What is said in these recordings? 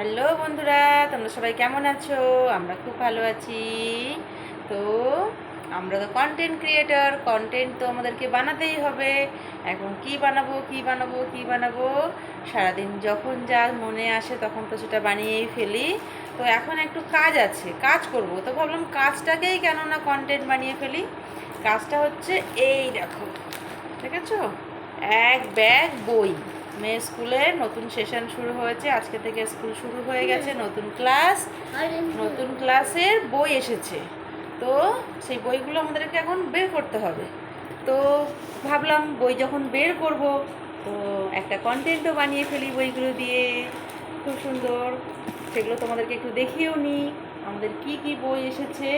Hello বন্ধুরা, তোমরা সবাই কেমন আছো? আমরা খুব ভালো আছি। তো আমরা তো কন্টেন্ট ক্রিয়েটর কন্টেন্ট তো আমাদেরকে বানাতেই হবে। এখন কি বানাবো কি বানাবো কি বানাবো? সারাদিন যখন যা মনে আসে তখন তো সেটা বানিয়েই ফেলি। তো এখন একটু কাজ আছে, কাজ করব। তো ভাবলাম কাজটাকেই কেন না কন্টেন্ট বানিয়ে ফেলি। কাজটা হচ্ছে এই দেখো ঠিক আছে এক ব্যাগ বই। মেয়ে স্কুলে নতুন সেশন শুরু হয়েছে। আজকে থেকে স্কুল শুরু হয়ে গেছে, নতুন ক্লাস, নতুন ক্লাসের বই এসেছে। তো সেই বইগুলো আমাদেরকে এখন বের করতে হবে। তো ভাবলাম বই যখন বের করব, তো একটা কন্টেন্টও বানিয়ে ফেলি বইগুলো দিয়ে। খুব সুন্দর। সেগুলো তোমাদেরকে একটু দেখিয়েও নিই আমাদের কি কি বই এসেছে?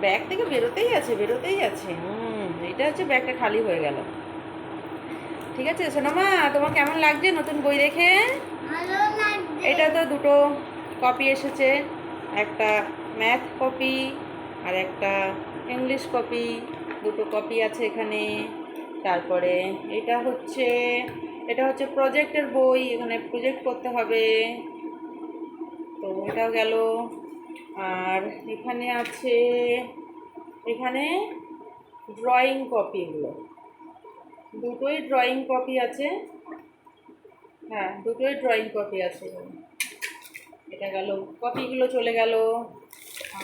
ব্যাগ থেকে বেরোতেই আছে বেরোতেই আছে। হুম, এটা হচ্ছে ব্যাগটা খালি হয়ে গেল। ঠিক আছে সোনামা তোমার কেমন লাগছে নতুন বই দেখে? এটা তো দুটো কপি এসেছে একটা ম্যাথ কপি আর একটা ইংলিশ কপি দুটো কপি আছে এখানে। তারপরে এটা হচ্ছে এটা হচ্ছে প্রজেক্টের বই এখানে প্রজেক্ট করতে হবে। তো এটাও গেল। আর এখানে আছে এখানে ড্রয়িং কপি এগুলো দুটোই ড্রয়িং কপি আছে। হ্যাঁ দুটোই ড্রয়িং কপি আছে। এটা গেল কপিগুলো চলে গেল।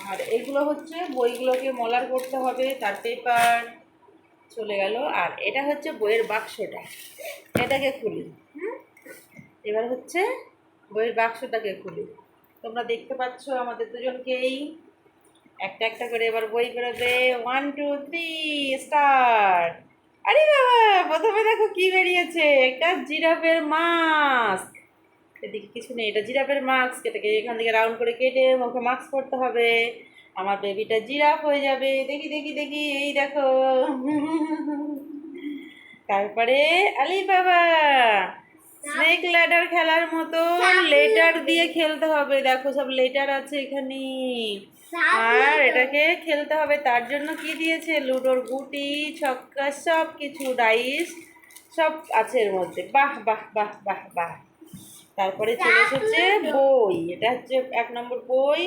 আর এগুলো হচ্ছে বইগুলোকে মলার করতে হবে, তার পেপার চলে গেল। আর এটা হচ্ছে বইয়ের বাক্সটা, এটাকে খুলি। হুম? এবার হচ্ছে বইয়ের বাক্সটাকে খুলি। তোমরা দেখতে পাচ্ছ আমাদের দুজনকেই। একটা একটা করে এবার বই বেরোবে। ওয়ান টু থ্রি স্টার্ট আরে বাবা, প্রথমে দেখো কি বেরিয়েছে। একটা জিরাফের মাস্ক এদিকে কিছু নেই, এটা জিরাফের মাস্ক এটাকে এখান থেকে রাউন্ড করে কেটে মুখে মাস্ক পরতে হবে। আমার বেবিটা জিরাফ হয়ে যাবে। দেখি দেখি দেখি, এই দেখো। তারপরে আলি বাবা স্নেক ল্যাডার খেলার মতো লেটার দিয়ে খেলতে হবে। দেখো সব লেটার আছে এখানে। আর এটাকে খেলতে হবে। তার জন্য কি দিয়েছে? লুডোর গুটি ছক্কা সব কিছু ডাইস সব আছে এর মধ্যে। বাহ বাহ বাহ বাহ বাহ। তারপরে চলে এসেছে বই। এটা হচ্ছে এক নম্বর বই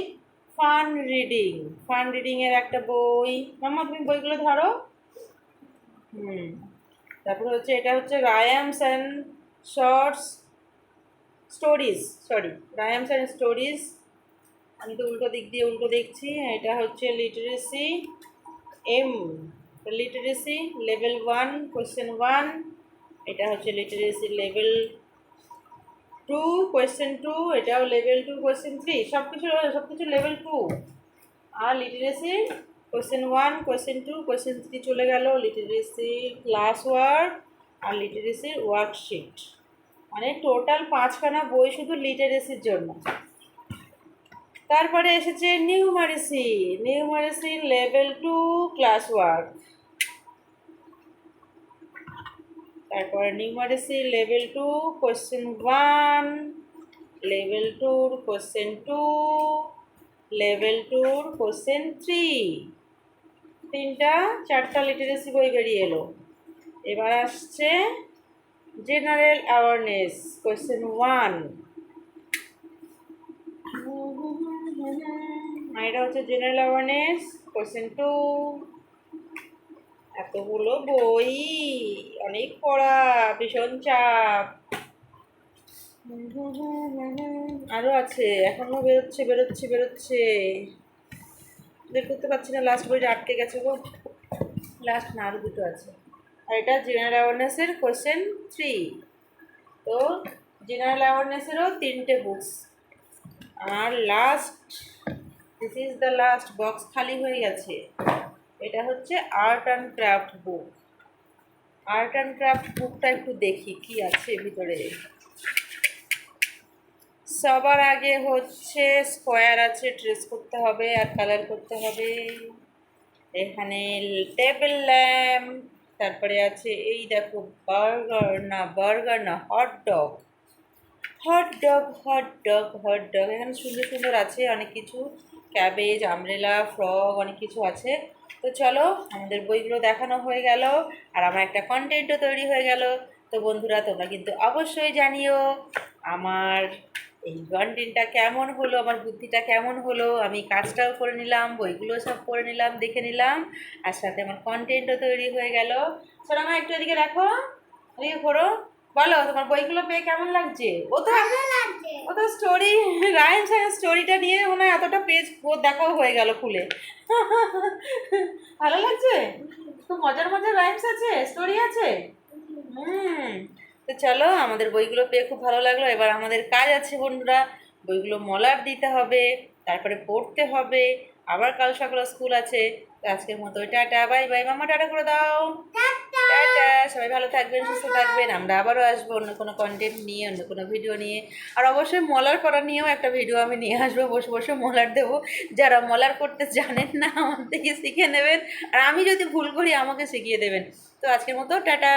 ফান রিডিং ফান রিডিং এর একটা বই। মাম্মা তুমি বইগুলো ধরো। হুম। তারপরে হচ্ছে এটা হচ্ছে rhymes and shorts stories sorry rhymes and stories আমি তো উল্টো দিক দিয়ে উল্টো দেখছি, এটা হচ্ছে literacy M literacy level one question one এটা হচ্ছে literacy level two question two এটাও লেভেল টু কোয়েশ্চেন থ্রি সব কিছু সব কিছু লেভেল টু আর literacy question one question two question three চলে গেল লিটারেসি ক্লাস ওয়ার্ক আর লিটারেসির ওয়ার্কশিট মানে টোটাল পাঁচখানা বই শুধু লিটারেসির জন্য। তারপরে এসেছে numeracy numeracy level two class work তারপরে numeracy level two question one level টুর কোয়েশ্চেন টু লেভেল টুর কোয়েশ্চেন থ্রি তিনটা, চারটা লিটারেসি বই বেরিয়ে এলো। এবার আসছে জেনারেল অ্যাওয়ারনেস কোয়েশ্চেন ওয়ান এটা হচ্ছে জেনারেল অ্যাওয়ারনেস কোয়েশ্চেন টু এতগুলো বই, অনেক পড়া, ভীষণ চাপ। আরও আছে এখনও বেরোচ্ছে বেরোচ্ছে বেরোচ্ছে। বের করতে পারছি না লাস্ট বইটা আটকে গেছে গো। লাস্ট না আরও দুটো আছে। আর এটা জেনারেল অ্যাওয়ারনেসের কোয়েশ্চেন থ্রি তো জেনারেল অ্যাওয়ারনেসেরও তিনটে books R last this is the last box খালি হয়ে গেছে। এটা হচ্ছে art and craft book art and craft বুকটা একটু দেখি কি আছে ভিতরে। সবার আগে হচ্ছে স্কোয়ার আছে ট্রেস করতে হবে আর কালার করতে হবে। এখানে টেবিল ল্যাম্প তারপরে আছে এই দেখো বার্গার, না বার্গার না hot dog hot dog hot dog hot dog এখানে সুন্দর সুন্দর আছে অনেক কিছু। ক্যাবেজ আমরেলা ফ্রগ অনেক কিছু আছে। তো চলো, আমাদের বইগুলো দেখানো হয়ে গেল আর আমার একটা কন্টেন্টও তৈরি হয়ে গেল। তো বন্ধুরা, তোমরা কিন্তু অবশ্যই জানিও, আমার এই কন্টেন্টটা কেমন হলো আমার বুদ্ধিটা কেমন হলো আমি কাজটাও করে নিলাম বইগুলো সব করে নিলাম দেখে নিলাম আর সাথে আমার কন্টেন্টও তৈরি হয়ে গেল। সোনামা একটু এদিকে দেখো এদিকে করো বলো তোমার বইগুলো পেয়ে কেমন লাগছে? ও তো ও তো স্টোরি রায়ন সাহেব স্টোরিটা নিয়ে মনে হয় এতটা পেজ দেখাও হয়ে গেল খুলে। ভালো লাগছে? খুব মজার মজার রাইমস আছে স্টোরি আছে? হুম। তো চলো আমাদের বইগুলো পেয়ে খুব ভালো লাগল। এবার আমাদের কাজ আছে বন্ধুরা বইগুলো মলার দিতে হবে তারপরে পড়তে হবে। আবার কাল সকালে স্কুল আছে তো আজকের মতো টাটা বাই বাই। মামা টাটা করে দাও। টাটা। সবাই ভালো থাকবেন সুস্থ থাকবেন। আমরা আবারও আসব অন্য কোনো কন্টেন্ট নিয়ে অন্য কোনো ভিডিও নিয়ে। আর অবশ্যই মলার করা নিয়েও একটা ভিডিও আমি নিয়ে আসব বসে বসে মলার দেবো। যারা মলার করতে জানেন না আমার থেকে শিখে নেবেন। আর আমি যদি ভুল করি আমাকে শিখিয়ে দেবেন। তো আজকের মতো টাটা।